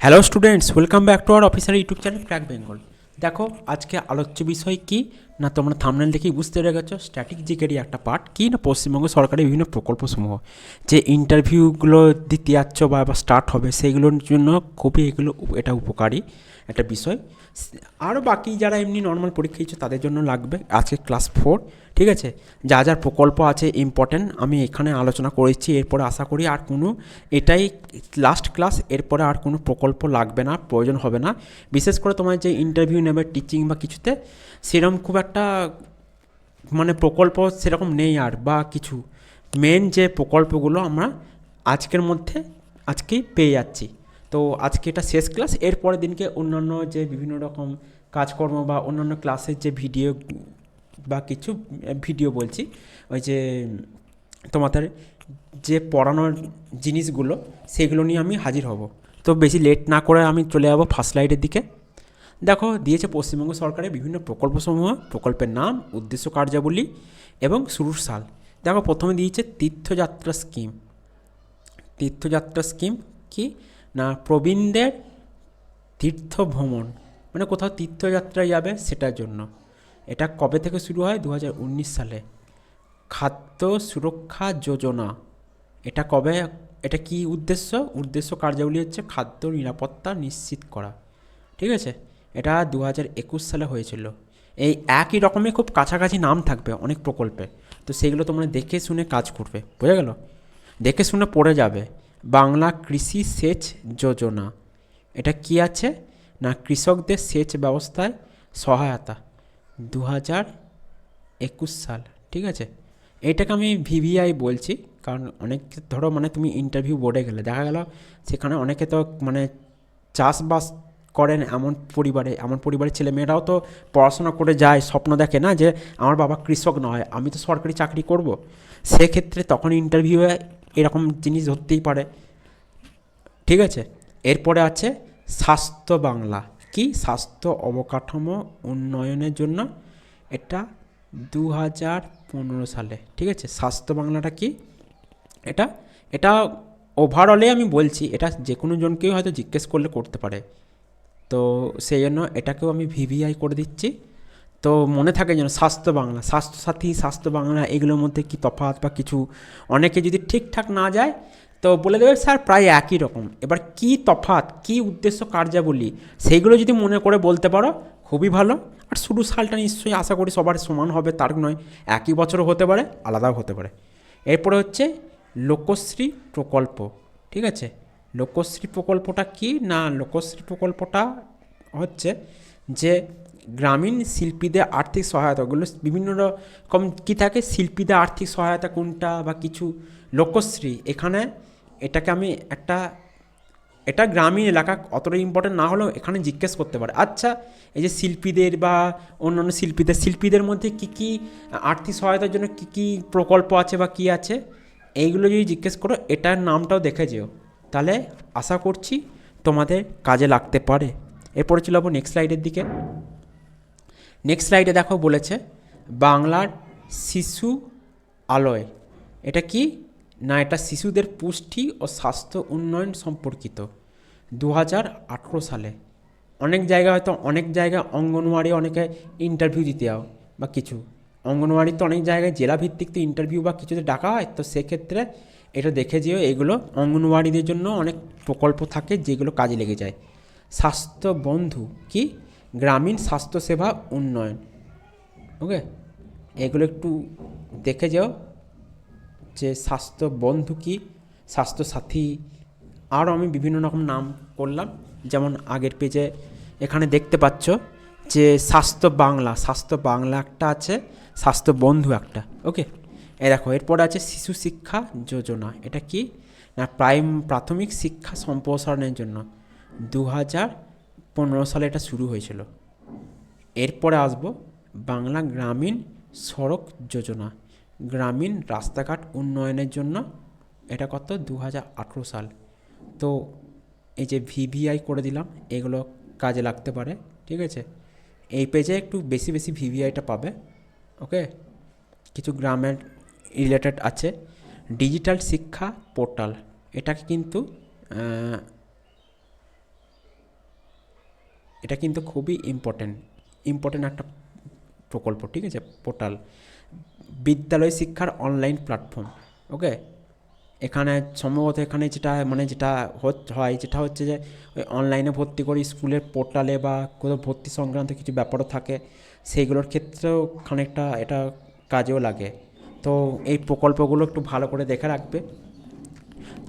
Hello students welcome back to our officer YouTube channel crack Bengal দেখো, আজকে আলোচ্য বিষয় কি? না, তোমরা থামনেল দেখেই বুঝতে পেরে গেছো স্ট্যাটিক জিকেরই একটা পার্ট কি না পশ্চিমবঙ্গ সরকারের বিভিন্ন প্রকল্পসমূহ যে ইন্টারভিউগুলো দিতে যাচ্ছ বা স্টার্ট হবে সেইগুলোর জন্য খুবই এগুলো এটা উপকারী একটা বিষয়। আরও বাকি যারা এমনি নর্মাল পরীক্ষা দিচ্ছ তাদের জন্য লাগবে। আজকে ক্লাস ফোর ঠিক আছে? যা যা প্রকল্প আছে ইম্পর্ট্যান্ট আমি এখানে আলোচনা করেছি, এরপরে আশা করি আর কোনো এটাই লাস্ট ক্লাস এরপরে আর কোনো প্রকল্প লাগবে না, প্রয়োজন হবে না। বিশেষ করে তোমার যে ইন্টারভিউ নেবে টিচিং বা কিছুতে সেরকম খুব একটা মানে প্রকল্প সেরকম নেই আর, বা কিছু। মেন যে প্রকল্পগুলো আমরা আজকের মধ্যে, আজকেই পেয়ে যাচ্ছি। তো আজকে এটা শেষ ক্লাস এরপরের দিনকে অন্যান্য যে বিভিন্ন রকম কাজকর্ম বা অন্যান্য ক্লাসের যে ভিডিও বা কিছু ভিডিও বলছি, ওই যে তোমাদের যে পড়ানোর জিনিসগুলো, সেগুলো নিয়ে আমি হাজির হব। তো বেশি লেট না করে আমি চলে যাব ফার্স্ট লাইটের দিকে। দেখো, দিয়েছে পশ্চিমবঙ্গ সরকারের বিভিন্ন প্রকল্পসমূহ, প্রকল্পের নাম, উদ্দেশ্য কার্যাবলী এবং শুরুর সাল। দেখো, প্রথমে দিয়েছে তীর্থযাত্রা স্কিম তীর্থযাত্রা স্কিম কি? না প্রবীণদের তীর্থ ভ্রমণ মানে কোথাও তীর্থযাত্রায় যাবে সেটার জন্য। এটা কবে থেকে শুরু হয়? দু হাজার উনিশ সালে। খাদ্য সুরক্ষা যোজনা। এটা কবে, এটা কি উদ্দেশ্য? উদ্দেশ্য কার্যাবলী হচ্ছে খাদ্য নিরাপত্তা নিশ্চিত করা। ঠিক আছে? এটা দু সালে হয়েছিল। এই একই রকমের খুব কাছাকাছি নাম থাকবে অনেক প্রকল্পে। তো সেগুলো তোমরা দেখে শুনে কাজ করবে। বোঝা গেল? দেখে শুনে পড়ে যাবে। বাংলা কৃষি সেচ যোজনা। এটা কি আছে? না, কৃষকদের সেচ ব্যবস্থায় সহায়তা। দু হাজার একুশ সাল, ঠিক আছে? এটাকে আমি ভিভিআই বলছি, কারণ অনেক, ধরো মানে তুমি ইন্টারভিউ বোর্ডে গেলে, দেখা গেল সেখানে অনেকে তো মানে চাষবাস করেন এমন পরিবারে, এমন পরিবারের ছেলে মেয়েরাও তো পড়াশোনা করে যায়, স্বপ্ন দেখে না যে আমার বাবা কৃষক নয়, আমি তো সরকারি চাকরি করব। সেক্ষেত্রে তখন ইন্টারভিউয়ে এরকম জিনিস ধরতেই পারে। ঠিক আছে? এরপরে আছে স্বাস্থ্য বাংলা। কি? স্বাস্থ্য অবকাঠামো উন্নয়নের জন্য এটা দু হাজার পনেরো সালে। ঠিক আছে? স্বাস্থ্য বাংলাটা কি? এটা এটা ওভারঅলে আমি বলছি, এটা যে কোনো জনকেই হয়তো জিজ্ঞেস করলে করতে পারে। তো সেই জন্য এটাকেও আমি ভিভিআই করে দিচ্ছি। তো মনে থাকে যেন স্বাস্থ্য বাংলা, স্বাস্থ্যসাথী, স্বাস্থ্য বাংলা, এগুলোর মধ্যে কি তফাৎ বা কিছু অনেকে যদি ঠিকঠাক না যায়, তো বলে দেবে, স্যার, প্রায় একই রকম। এবার কি তফাৎ, কি উদ্দেশ্য কার্যাবলী সেইগুলো যদি মনে করে বলতে পারো, খুবই ভালো। আর শুরু সালটা নিশ্চয়ই আশা করি সবার সমান হবে, তার নয়, একই বছরও হতে পারে, আলাদাও হতে পারে। এরপরে হচ্ছে লোকশ্রী প্রকল্প, ঠিক আছে? লোকশ্রী প্রকল্পটা কি? না, লোকশ্রী প্রকল্পটা হচ্ছে যে গ্রামীণ শিল্পীদের আর্থিক সহায়তাগুলো বিভিন্ন রকম কী থাকে? শিল্পীদের আর্থিক সহায়তা কোনটা বা কিছু? লোকশ্রী, এখানে এটাকে আমি একটা, এটা গ্রামীণ এলাকা, অতটা ইম্পর্টেন্ট না হলেও এখানে জিজ্ঞেস করতে পারে। আচ্ছা এই যে শিল্পীদের বা অন্যান্য শিল্পীদের শিল্পীদের মধ্যে কী কী আর্থিক সহায়তার জন্য কী কী প্রকল্প আছে বা কী আছে? এইগুলো যদি জিজ্ঞেস করো, এটার নামটাও দেখে যেও। তাহলে আশা করছি তোমাদের কাজে লাগতে পারে। এরপরে চলে যাব নেক্সট স্লাইডের দিকে। নেক্সট স্লাইডে দেখো বলেছে, বাংলার শিশু আলয়। এটা কি? না, এটা শিশুদের পুষ্টি ও স্বাস্থ্য উন্নয়ন সম্পর্কিত। দু হাজার আঠেরো সালে। অনেক জায়গায় হয়তো অনেক জায়গায় অঙ্গনওয়াড়ি অনেকে ইন্টারভিউ দিতে যাও বা কিছু। অঙ্গনওয়াড়ি তো অনেক জায়গায় জেলাভিত্তিক তো ইন্টারভিউ বা কিছুতে ডাকা হয়, তো সেক্ষেত্রে এটা দেখে যেও, এগুলো অঙ্গনওয়াড়িদের জন্য অনেক প্রকল্প থাকে যেগুলো কাজে লেগে যায়। স্বাস্থ্য বন্ধু কি? গ্রামীণ স্বাস্থ্যসেবা উন্নয়ন। ওকে এগুলো একটু দেখে যাও যে স্বাস্থ্য বন্ধু কি? স্বাস্থ্যসাথী। আরও আমি বিভিন্ন রকম নাম করলাম। যেমন আগের পেজে এখানে দেখতে পাচ্ছ যে স্বাস্থ্য বাংলা স্বাস্থ্য বাংলা একটা আছে, স্বাস্থ্য বন্ধু একটা। ওকে এ দেখো, এরপর আছে শিশু শিক্ষা যোজনা। এটা কি? না, প্রাইম প্রাথমিক শিক্ষা সম্প্রসারণের জন্য। দু হাজার পনেরো সালে এটা শুরু হয়েছিল। এরপরে আসব বাংলা গ্রামীণ সড়ক যোজনা। গ্রামীণ রাস্তাঘাট উন্নয়নের জন্য এটা কত? দু হাজার আঠেরো সাল। তো এই যে ভিভিআই করে দিলাম, এগুলো কাজে লাগতে পারে, ঠিক আছে? এই পেজে একটু বেশি বেশি ভিভিআইটা পাবে, ওকে? কিছু গ্রামের রিলেটেড আছে। ডিজিটাল শিক্ষা পোর্টাল, এটাকে কিন্তু এটা কিন্তু খুবই ইম্পর্টেন্ট ইম্পর্টেন্ট একটা প্রকল্প, ঠিক আছে? পোর্টাল বিদ্যালয় শিক্ষার অনলাইন প্ল্যাটফর্ম ওকে এখানে সম্ভবত এখানে যেটা মানে যেটা হয়, যেটা হচ্ছে যে, ওই অনলাইনে ভর্তি করে স্কুলের পোর্টালে বা কোথাও ভর্তি সংক্রান্ত কিছু ব্যাপারও থাকে, সেইগুলোর ক্ষেত্রেও খানিকটা এটা কাজেও লাগে। তো এই প্রকল্পগুলো একটু ভালো করে দেখে রাখবে,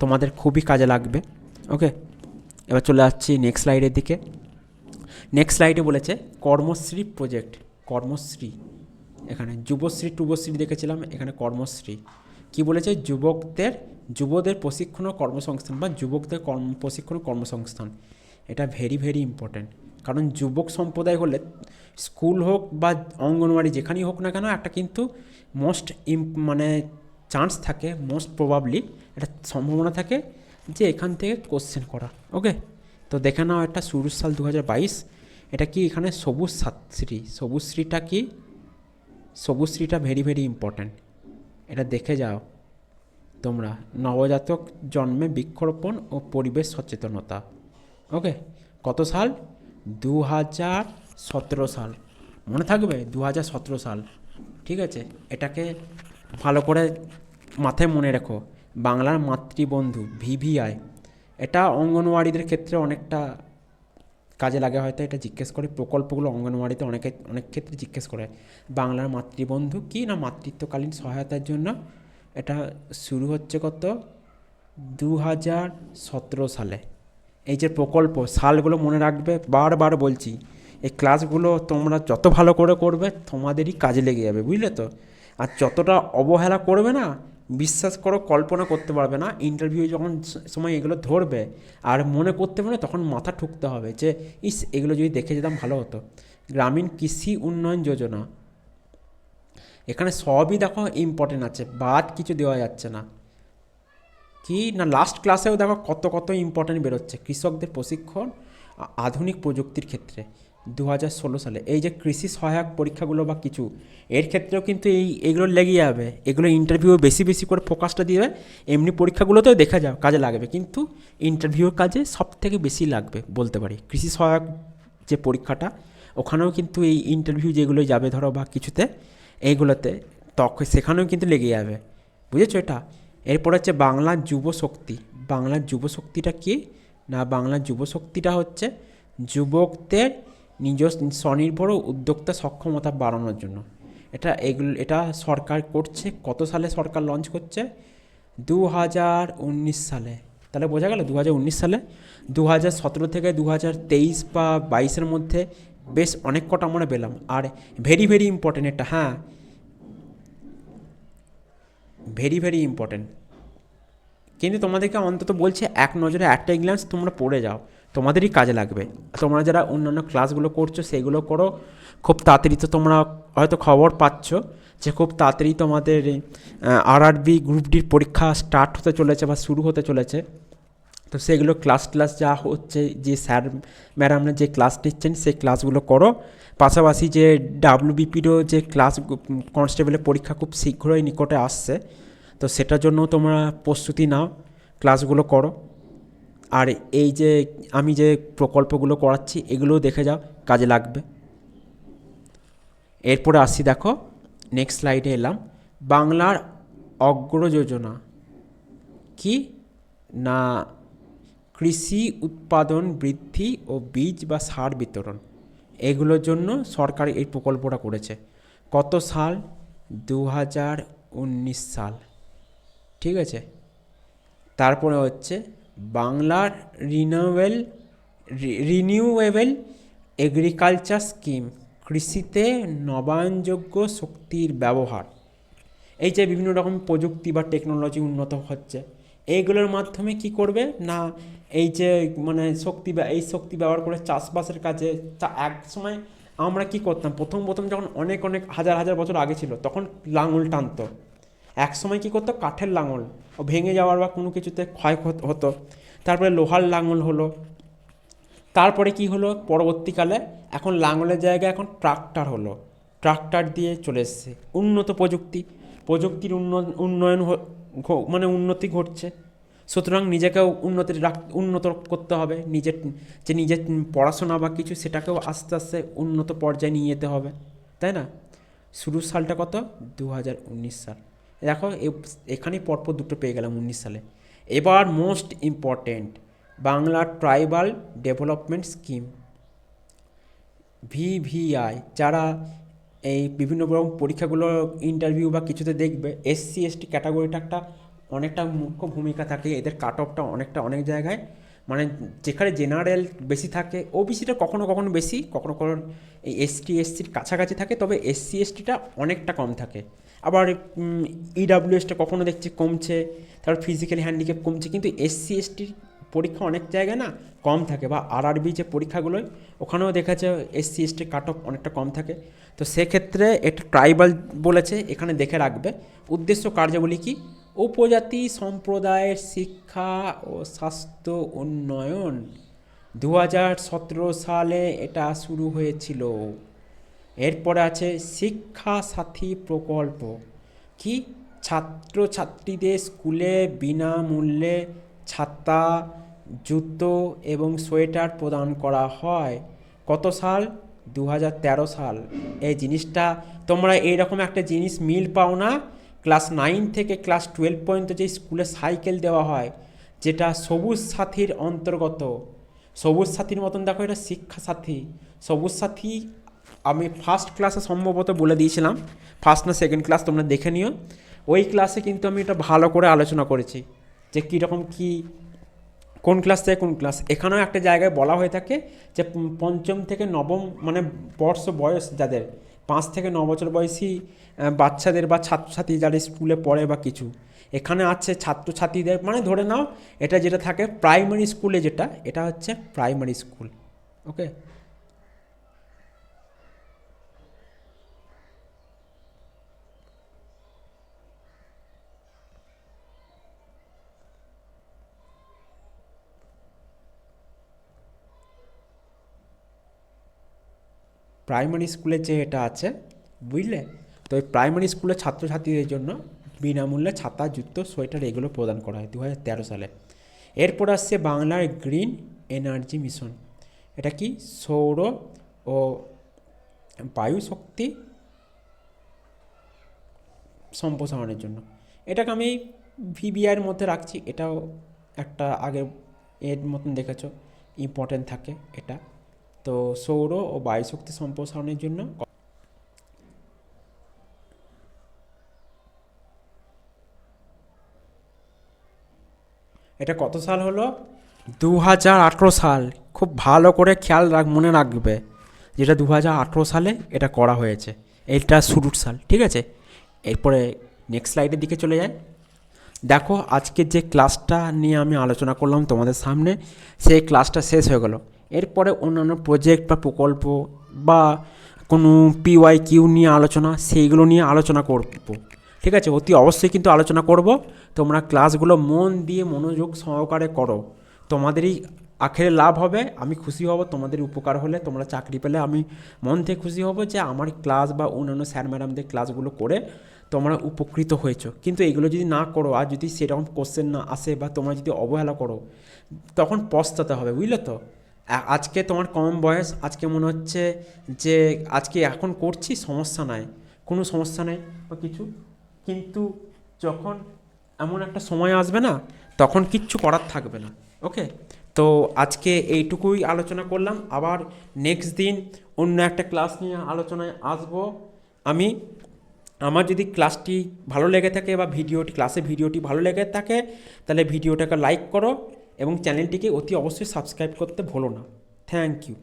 তোমাদের খুবই কাজে লাগবে ওকে এবার চলে আসছি নেক্সট স্লাইডের দিকে। নেক্সট স্লাইডে বলেছে কর্মশ্রী প্রজেক্ট কর্মশ্রী। এখানে যুবশ্রী, টুবশ্রী দেখেছিলাম, এখানে কর্মশ্রী। কি বলেছে? যুবকদের, যুবদের প্রশিক্ষণ ও কর্মসংস্থান বা যুবকদের কর্ম, প্রশিক্ষণ কর্মসংস্থান। এটা ভেরি ভেরি ইম্পর্ট্যান্ট কারণ যুবক সম্প্রদায় হলে স্কুল হোক বা অঙ্গনওয়াড়ি যেখানেই হোক না কেন, একটা কিন্তু মোস্ট মানে চান্স থাকে মোস্ট প্রবাবলি একটা সম্ভাবনা থাকে যে এখান থেকে কোশ্চেন করা। ওকে তো দেখে নাও একটা শুরুর সাল দু হাজার বাইশ। এটা কি এখানে সবুজ সাতশ্রী সবুজশ্রীটা কি? সবুজশ্রীটা ভেরি ভেরি ইম্পর্ট্যান্ট এটা দেখে যাও তোমরা। নবজাতক জন্মে বৃক্ষরোপণ ও পরিবেশ সচেতনতা। ওকে, কত সাল? দু হাজার সতেরো সাল। মনে থাকবে? দু হাজার সতেরো সাল। ঠিক আছে, এটাকে ভালো করে মাথায় মনে রেখো। বাংলার মাতৃবন্ধু, ভিভিআই। এটা অঙ্গনওয়াড়িদের ক্ষেত্রে অনেকটা কাজে লাগে, হয়তো এটা জিজ্ঞেস করে। প্রকল্পগুলো অঙ্গনওয়াড়িতে অনেকে, অনেক ক্ষেত্রে জিজ্ঞেস করে। বাংলার মাতৃবন্ধু কি না মাতৃত্বকালীন সহায়তার জন্য? এটা শুরু হচ্ছে কত? দু হাজার সতেরো সালে। এই যে প্রকল্প, সালগুলো মনে রাখবে, বারবার বলছি, এই ক্লাসগুলো তোমরা যত ভালো করে করবে, তোমাদেরই কাজে লেগে যাবে, বুঝলে তো? আর যতটা অবহেলা করবে না বিশ্বাস করো, কল্পনা করতে পারবে না। ইন্টারভিউ যখন সময় এগুলো ধরবে আর মনে করতে পারবে তখন মাথা ঠুকতে হবে যে, ইস, এগুলো যদি দেখে যেতাম ভালো হতো। গ্রামীণ কৃষি উন্নয়ন যোজনা। এখানে সবই দেখো ইম্পর্টেন্ট আছে, বাদ কিছু দেওয়া যাচ্ছে না। কি না লাস্ট ক্লাসেও দেখো কত কত ইম্পর্টেন্ট বেরোচ্ছে। কৃষকদের প্রশিক্ষণ আধুনিক প্রযুক্তির ক্ষেত্রে। দু হাজার ষোলো সালে। এই যে কৃষি সহায়ক পরীক্ষাগুলো বা কিছু, এর ক্ষেত্রেও কিন্তু এই, এগুলো লেগে যাবে। এগুলো ইন্টারভিউ বেশি বেশি করে ফোকাসটা দিবে। এমনি পরীক্ষাগুলোতেও দেখা যাও কাজে লাগবে। কিন্তু ইন্টারভিউর কাজে সব থেকে বেশি লাগবে বলতে পারি। কৃষি সহায়ক যে পরীক্ষাটা, ওখানেও কিন্তু এই ইন্টারভিউ যেগুলো যাবে ধরো বা কিছুতে, এইগুলোতে তখন সেখানেও কিন্তু লেগে যাবে। বুঝেছ এটা? এরপর হচ্ছে বাংলার যুব শক্তি। বাংলার যুব শক্তিটা কি? না, বাংলার যুব শক্তিটা হচ্ছে যুবকদের নিজ স্বনির্ভর ও উদ্যোক্তা সক্ষমতা বাড়ানোর জন্য। এটা এগুলো, এটা সরকার করছে, কত সালে সরকার লঞ্চ করছে? দু হাজার উনিশ সালে। তাহলে বোঝা গেল দু হাজার উনিশ সালে? দু হাজার সতেরো থেকে দু হাজার তেইশ বা বাইশের মধ্যে বেশ অনেক কটা আমরা পেলাম। আর ভেরি ভেরি ইম্পর্টেন্ট এটা হ্যাঁ। ভেরি ভেরি ইম্পর্টেন্ট কিন্তু তোমাদেরকে অন্তত বলছে, এক নজরে একটা গ্লান্স তোমরা পড়ে যাও। তোমাদেরই কাজে লাগবে। তোমরা যারা অন্যান্য ক্লাসগুলো করছ, সেগুলো করো। খুব তাড়াতাড়ি তো তোমরা হয়তো খবর পাচ্ছ যে খুব তাড়াতাড়ি তোমাদের আরআরবি গ্রুপ ডির পরীক্ষা স্টার্ট হতে চলেছে বা শুরু হতে চলেছে। তো সেগুলো ক্লাস ক্লাস যা হচ্ছে, যে স্যার ম্যাডামরা যে ক্লাস নিচ্ছেন সেই ক্লাসগুলো করো। পাশাপাশি যে ডাব্লিউবিপিরও যে ক্লাস কনস্টেবলের পরীক্ষা খুব শীঘ্রই নিকটে আসছে। তো সেটার জন্য তোমরা প্রস্তুতি নাও ক্লাসগুলো করো। আর এই যে আমি যে প্রকল্পগুলো করাচ্ছি, এগুলোও দেখে যাও, কাজে লাগবে। এরপরে আসি দেখো নেক্সট স্লাইডে এলাম। বাংলার অগ্র যোজনা। কি? না, কৃষি উৎপাদন বৃদ্ধি ও বীজ বা সার বিতরণ। এগুলোর জন্য সরকার এই প্রকল্পটা করেছে। কত সাল? দু হাজার উনিশ সাল। ঠিক আছে? তারপরে হচ্ছে বাংলার রিনিউয়েবল রিনিউয়েবল এগ্রিকালচার স্কিম কৃষিতে নবায়নযোগ্য শক্তির ব্যবহার। এই যে বিভিন্ন রকম প্রযুক্তি বা টেকনোলজি উন্নত হচ্ছে, এইগুলোর মাধ্যমে কি করবে? না, এই যে মানে শক্তি এই শক্তি ব্যবহার করে চাষবাসের কাজে এক সময় আমরা কি করতাম? প্রথম প্রথম যখন অনেক অনেক হাজার হাজার বছর আগে ছিল, তখন লাঙল টানতো। এক সময় কি করতো? কাঠের লাঙল। ভেঙে যাওয়ার বা কোনো কিছুতে ক্ষয় হত- তারপরে লোহার লাঙল হলো। তারপরে কি হলো? পরবর্তীকালে এখন লাঙলের জায়গায় এখন ট্রাক্টর হলো। ট্রাক্টর দিয়ে চলে এসছে। উন্নত প্রযুক্তি। প্রযুক্তির উন্ন- উন্নয়ন মানে উন্নতি ঘটছে। সুতরাং নিজেকেও উন্নতি রাখ, উন্নত করতে হবে। নিজের, যে নিজের পড়াশোনা বা কিছু সেটাকেও আস্তে আস্তে উন্নত পর্যায়ে নিয়ে যেতে হবে। তাই না? শুরুর সালটা কত? দু হাজার উনিশ সাল। দেখো এখানেই পরপর দুটো পেয়ে গেলাম উনিশ সালে। এবার most important Bangla tribal development scheme VVI যারা এই বিভিন্ন রকম পরীক্ষাগুলো ইন্টারভিউ বা কিছুতে দেখবে এসসি এসটি ক্যাটাগরিটা একটা অনেকটা মুখ্য ভূমিকা থাকে, এদের কাট অফটা অনেকটা অনেক জায়গায়। মানে যেখানে জেনারেল বেশি থাকে ওবিসিটা কখনো কখনো বেশি, কখনো কখনো এই এসটি এসসির কাছাকাছি থাকে, তবে এসসি এসটিটা অনেকটা কম থাকে। আবার ইডাব্লিউএসটা কখনো দেখছি কমছে, তারপর ফিজিক্যালি হ্যান্ডিক্যাপ কমছে, কিন্তু এসসি এসটির পরীক্ষা অনেক জায়গায় না কম থাকে, বা আর আরআরবি যে পরীক্ষাগুলোয় ওখানেও দেখা যায় এসসি এসটি কাট অফ অনেকটা কম থাকে। তো সেক্ষেত্রে এটা ট্রাইবাল বলেছে, এখানে দেখে রাখবে। উদ্দেশ্য কার্যাবলী কি? উপজাতি সম্প্রদায়ের শিক্ষা ও স্বাস্থ্য উন্নয়ন। দু হাজার সতেরো সালে এটা শুরু হয়েছিল। এরপরে আছে শিক্ষা সাথী প্রকল্প। কি? ছাত্রছাত্রীদের স্কুলে বিনামূল্যে ছাতা, জুতো এবং সোয়েটার প্রদান করা হয়। কত সাল? দু হাজার তেরো সাল। এই জিনিসটা তোমরা এইরকম একটা জিনিস মিল পাও না। ক্লাস নাইন থেকে ক্লাস টুয়েলভ পর্যন্ত যে স্কুলে সাইকেল দেওয়া হয়, যেটা সবুজ সাথীর অন্তর্গত। সবুজ সাথীর মতন দেখো এটা শিক্ষা সাথী সবুজ সাথী আমি ফার্স্ট ক্লাসে সম্ভবত বলে দিয়েছিলাম। ফার্স্ট না সেকেন্ড ক্লাস তোমরা দেখে নিও। ওই ক্লাসে কিন্তু আমি এটা ভালো করে আলোচনা করেছি যে কীরকম কী, কোন ক্লাস থেকে কোন ক্লাস এখানেও একটা জায়গায় বলা হয়ে থাকে যে পঞ্চম থেকে নবম মানে বর্ষ বয়স যাদের, পাঁচ থেকে ন বছর বয়সী বাচ্চাদের বা ছাত্রছাত্রী যারা স্কুলে পড়ে বা কিছু। এখানে আছে ছাত্রছাত্রীদের মানে ধরে নাও, এটা যেটা থাকে প্রাইমারি স্কুলে যেটা, এটা হচ্ছে প্রাইমারি স্কুল ওকে প্রাইমারি স্কুলে যে এটা আছে, বুঝলে? তো ওই প্রাইমারি স্কুলের ছাত্রছাত্রীদের জন্য বিনামূল্যে ছাতা, জুতো, সোয়েটার এগুলো প্রদান করা হয় দু হাজার তেরো সালে। এরপর আসছে বাংলার গ্রিন এনার্জি মিশন। এটা কি? সৌর ও বায়ু শক্তি সম্প্রসারণের জন্য। এটাকে আমি ভিবিআইয়ের মধ্যে রাখছি, এটাও একটা আগে এর মতন দেখেছ ইম্পর্টেন্ট থাকে এটা। তো সৌর ও বায়ু শক্তি সম্প্রসারণের জন্য এটা কত সাল হলো? দু হাজার আঠেরো সাল। খুব ভালো করে খেয়াল রাখ, মনে রাখবে যেটা দু হাজার আঠেরো সালে এটা করা হয়েছে। এটা শুরুর সাল, ঠিক আছে? এরপরে নেক্সট স্লাইডের দিকে চলে যায় দেখো, আজকে যে ক্লাসটা নিয়ে আমি আলোচনা করলাম তোমাদের সামনে, সেই ক্লাসটা শেষ হয়ে গেল। এরপরে অন্যান্য প্রজেক্ট বা প্রকল্প বা কোনো পিওয়াই কিউ নিয়ে আলোচনা, সেইগুলো নিয়ে আলোচনা করব। ঠিক আছে? অতি অবশ্যই কিন্তু আলোচনা করব। তোমরা ক্লাসগুলো মন দিয়ে মনোযোগ সহকারে করো। তোমাদেরই আখেরে লাভ হবে, আমি খুশি হব, তোমাদের উপকার হলে তোমরা চাকরি পেলে আমি মন থেকে খুশি হব যে আমার ক্লাস বা অন্যান্য স্যার ম্যাডামদের ক্লাসগুলো করে তোমরা উপকৃত হয়েছো। কিন্তু এগুলো যদি না করো, আর যদি সেরকম কোশ্চেন না আসে বা তোমরা যদি অবহেলা করো, তখন পস্তাতে হবে, বুঝলে তো? আজকে তোমার কম বয়স, আজকে মনে হচ্ছে যে আজকে এখন করছি, সমস্যা নাই। কোনো সমস্যা নেই বা কিছু। কিন্তু যখন এমন একটা সময় আসবে না, তখন কিচ্ছু করার থাকবে না। ওকে তো আজকে এইটুকুই আলোচনা করলাম। আবার নেক্সট দিন অন্য একটা ক্লাস নিয়ে আলোচনায় আসব। আমি, আমার যদি ক্লাসটি ভালো লেগে থাকে বা ভিডিওটি ক্লাসে ভিডিওটি ভালো লেগে থাকে, তাহলে ভিডিওটাকে লাইক করো। এবং চ্যানেলটিকে অতি অবশ্যই সাবস্ক্রাইব করতে ভুলো না। Thank you